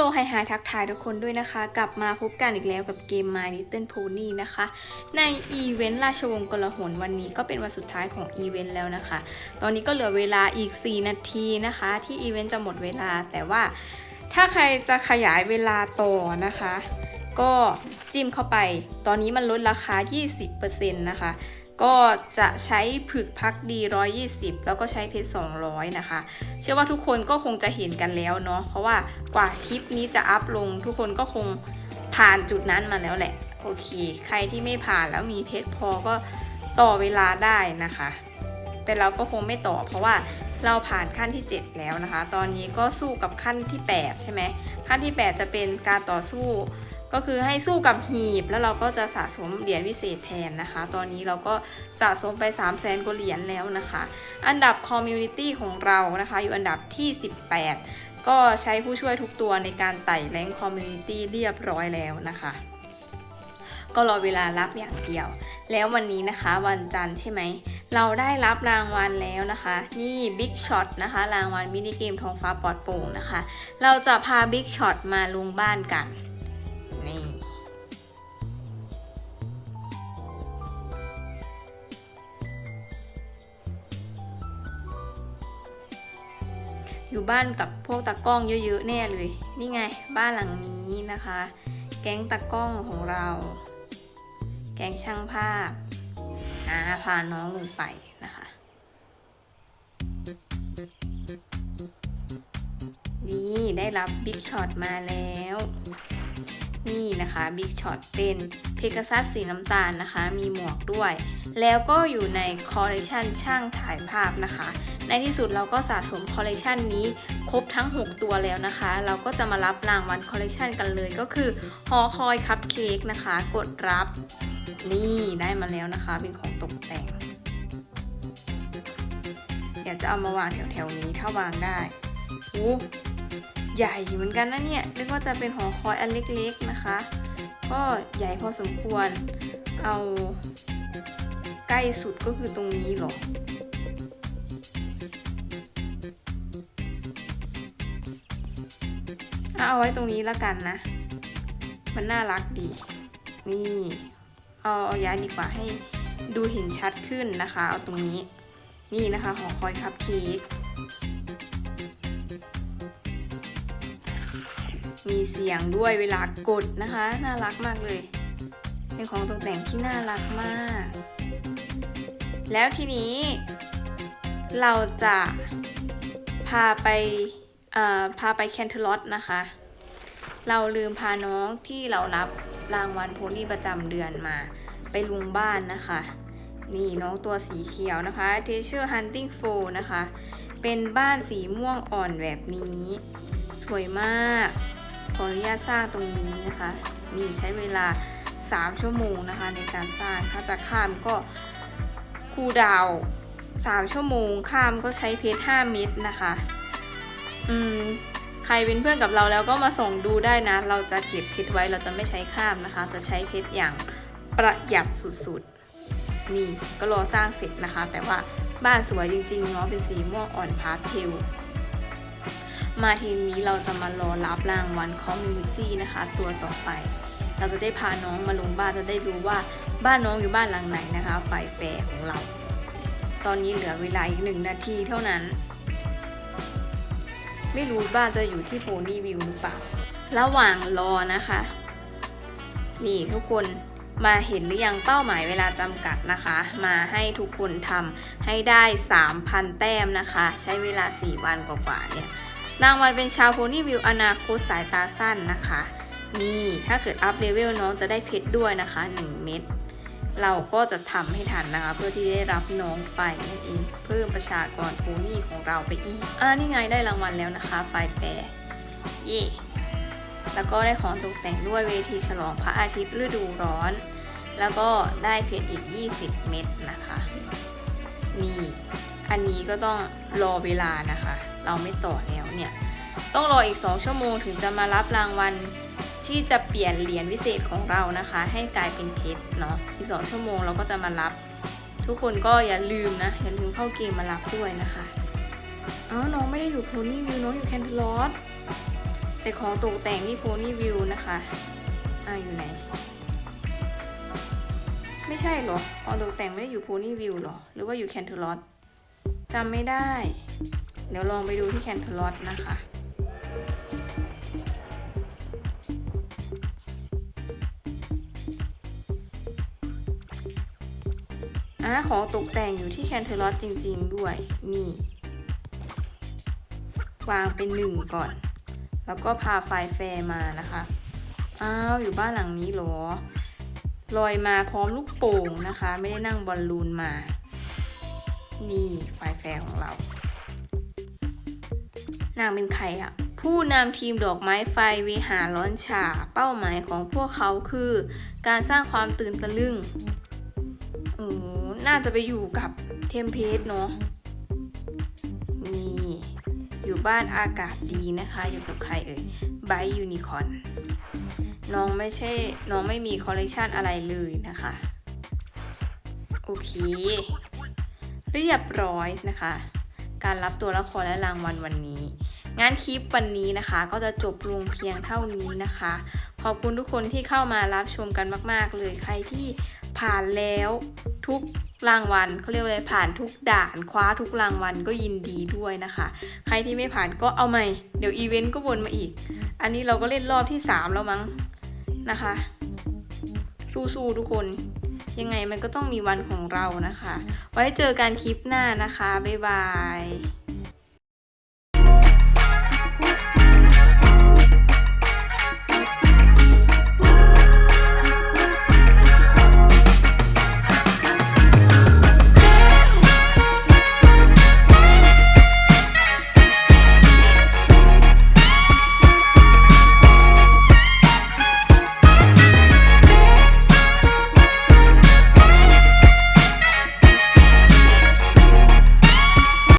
โลไฮไฮทักทายทุกคนด้วยนะคะ กลับมาพบกันอีกแล้วกับเกม My Little Pony นะคะ ในอีเวนต์ราชวงศ์กลาหนวันนี้ก็เป็นวันสุดท้ายของอีเวนต์แล้วนะคะ ตอนนี้ก็เหลือเวลาอีก 4 นาทีนะคะ ที่อีเวนต์จะหมดเวลาแต่ว่า ถ้าใครจะขยายเวลาต่อนะคะ ก็จิ้มเข้าไป ตอนนี้มันลดราคา 20%นะคะ ก็จะใช้ผึกพักดี 120 แล้วก็ใช้เพชร 200 นะคะ เชื่อว่าทุกคนก็คงจะเห็นกันแล้วเนาะ เพราะว่ากว่าคลิปนี้จะอัพลง ทุกคนก็คงผ่านจุดนั้นมาแล้วแหละ โอเค ใครที่ไม่ผ่านแล้วมีเพชรพอก็ต่อเวลาได้นะคะ แต่เราก็คงไม่ต่อเพราะว่า เราผ่านขั้นที่ 7 แล้วนะคะ ตอนนี้ก็สู้กับขั้นที่ 8 ใช่ไหมขั้นที่ 8 จะเป็นการต่อสู้ ก็คือให้สู้กับหีบ แล้วเราก็จะสะสมเหรียญวิเศษแทนนะคะ ตอนนี้เราก็สะสมไป 3 0 0แสนกว่าเหรียญแล้วนะคะ อันดับคอมมูนิตี้ของเรานะคะ อยู่อันดับที่ 18 ก็ใช้ผู้ช่วยทุกตัวในการไต่แรงคอมมูนิตี้เรียบร้อยแล้วนะคะ ก็รอเวลารับอย่างเดียว แล้ววันนี้นะคะวันจันทร์ใช่ไหม เราได้รับรางวัลแล้วนะคะ นี่ Big Shot นะคะ รางวัลมินิเกมทองฟ้าปลอดโปร่งนะคะ เราจะพา Big Shot มาลงบ้านกัน นี่อยู่บ้านกับพวกตากล้องเยอะๆแน่เลย นี่ไงบ้านหลังนี้นะคะ แก๊งตากล้องของเรา แกงช่างภาพอาพาน้องลงไปนะคะ นี่ได้รับบิ๊กช็อตมาแล้ว นี่นะคะบิ๊กช็อตเป็นเพก a ซัสสีน้ำตาลนะคะ มีหมวกด้วย แล้วก็อยู่ในคอลเลคชันช่างถ่ายภาพนะคะ ในที่สุดเราก็สะสมคอลเลกชันนี้ครบทั้ง 6 ตัวแล้วนะคะ เราก็จะมารับรางวัลคอลเลกชันกันเลยก็คือฮอคอยคัพเค้กนะคะ กดรับ นี่ได้มาแล้วนะคะ เป็นของตกแต่งเดี๋ยวจะเอามาวางแถวๆนี้ถ้าวางได้โอ้ใหญ่เหมือนกันนะเนี่ยนึกว่าจะเป็นหอคอยอันเล็กๆนะคะ ก็ใหญ่พอสมควรเอาใกล้สุดก็คือตรงนี้หรอเอาไว้ตรงนี้แล้วกันนะ มันน่ารักดี นี่ เอาเอาย้ายดีกว่าให้ดูเห็นชัดขึ้นนะคะ เอาตรงนี้นี่นะคะหอคอยคัพเค้กมีเสียงด้วยเวลากดนะคะ น่ารักมากเลยเป็นของตกแต่งที่น่ารักมาก แล้วทีนี้ เราจะพาไปพาไปแคนเทลอตนะคะ เราลืมพาน้องที่เรารับรางวัลโพนี่ประจำเดือนมา ไปลุงบ้านนะคะ นี่น้องตัวสีเขียวนะคะ t e a c h e r Hunting f o นะคะ เป็นบ้านสีม่วงอ่อนแบบนี้ สวยมาก ขออนุญาตสร้างตรงนี้นะคะ นี่ใช้เวลา 3 ชั่วโมงนะคะในการสร้าง ถ้าจะข้ามก็คูดาว 3 ชั่วโมง ข้ามก็ใช้เพชร5เม็ดนะคะ อืมใครเป็นเพื่อนกับเราแล้วก็มาส่งดูได้นะ เราจะเก็บเพชรไว้เราจะไม่ใช้ข้ามนะคะ จะใช้เพชรอย่าง ประหยัดสุดๆ นี่ก็รอสร้างเสร็จนะคะ แต่ว่าบ้านสวยจริงๆเนาะเป็นสีม่วงอ่อนพาสเทลมาทีนี้เราจะมารอรับรางวัลคอมมูนิตี้นะคะ ตัวต่อไป เราจะได้พาน้องมาลงบ้านจะได้รู้ว่าบ้านน้องอยู่บ้านหลังไหนนะคะไฟแฟร์ของเรา ตอนนี้เหลือเวลาอีกหนึ่งนาทีเท่านั้น ไม่รู้บ้านจะอยู่ที่โพนี่วิวหรือเปล่า ระหว่างรอนะคะ นี่ทุกคน มาเห็นหรือยังเป้าหมายเวลาจำกัดนะคะ มาให้ทุกคนทำให้ได้ 3,000 แต้มนะคะ ใช้เวลา 4 วันกว่าๆเนี่ยรางวัลเป็นชาวโพนี่วิวอนาคตสายตาสั้นนะคะ นี่ถ้าเกิดอัพเลเวลน้องจะได้เพชรด้วยนะคะ 1 เม็ดเราก็จะทำให้ทันนะคะ เพื่อที่ได้รับน้องไปนั่นเองเพิ่มประชากรโพนี่ของเราไปอีกอ่านี่ไงได้รางวัลแล้วนะคะไฟแฟร์เย่ แล้วก็ได้ของตกแต่งด้วยเวทีฉลองพระอาทิตย์ฤดูร้อน แล้วก็ได้เพชรอีก 20 เม็ดนะคะ นี่ อันนี้ก็ต้องรอเวลานะคะ เราไม่ต่อแล้วเนี่ย ต้องรออีก 2 ชั่วโมงถึงจะมารับรางวัลที่จะเปลี่ยนเหรียญวิเศษของเรานะคะ ให้กลายเป็นเพชรเนาะ อีก 2 ชั่วโมงเราก็จะมารับ ทุกคนก็อย่าลืมนะ อย่าลืมเข้าเกมมารับด้วยนะคะอ้าน้องไม่ได้อยู่โพนี่วิวน้องอยู่แคนทลอส แต่ของตกแต่งที่โพนี่วิวนะคะอ่าอยู่ไหน ไม่ใช่หรอของตกแต่งไม่ได้อยู่โพนี่วิวหรอ หรือว่าอยู่แคนเทอร์ลอตจำไม่ได้ เดี๋ยวลองไปดูที่แคนเทอร์ลอตนะคะอะของตกแต่งอยู่ที่แคนเทอร์ลอตจริง ๆ ด้วย นี่ วางเป็นหนึ่งก่อน แล้วก็พาไฟแฟร์มานะคะ อ้าว อยู่บ้านหลังนี้หรอ ลอยมาพร้อมลูกโป่งนะคะ ไม่ได้นั่งบอลลูนมา นี่ไฟแฟร์ของเรา นางเป็นใครอะผู้นำทีมดอกไม้ไฟวิหารร้อนฉาเป้าหมายของพวกเขาคือ การสร้างความตื่นตะลึงโอ้น่าจะไปอยู่กับเทมเพสเนาะ อยู่บ้านอากาศดีนะคะ อยู่กับใครเอ่ยไบยูนิคอนน้องไม่ใช่น้องไม่มีคอลเลกชันอะไรเลยนะคะ โอเค เรียบร้อยนะคะ การรับตัวละครและรางวัลวันนี้ งานคลิปวันนี้นะคะ ก็จะจบลงเพียงเท่านี้นะคะ ขอบคุณทุกคนที่เข้ามารับชมกันมาก ๆ เลยใครที่ผ่านแล้ว ทุกรางวัลเขาเรียกว่าอะไรผ่านทุกด่านคว้าทุกรางวัลก็ยินดีด้วยนะคะ ใครที่ไม่ผ่านก็เอาใหม่ เดี๋ยวอีเวนต์ก็วนมาอีก อันนี้เราก็เล่นรอบที่ 3 แล้วมั้งนะคะ สู้ๆทุกคน ยังไงมันก็ต้องมีวันของเรานะคะ ไว้เจอกันคลิปหน้านะคะ บ๊ายบาย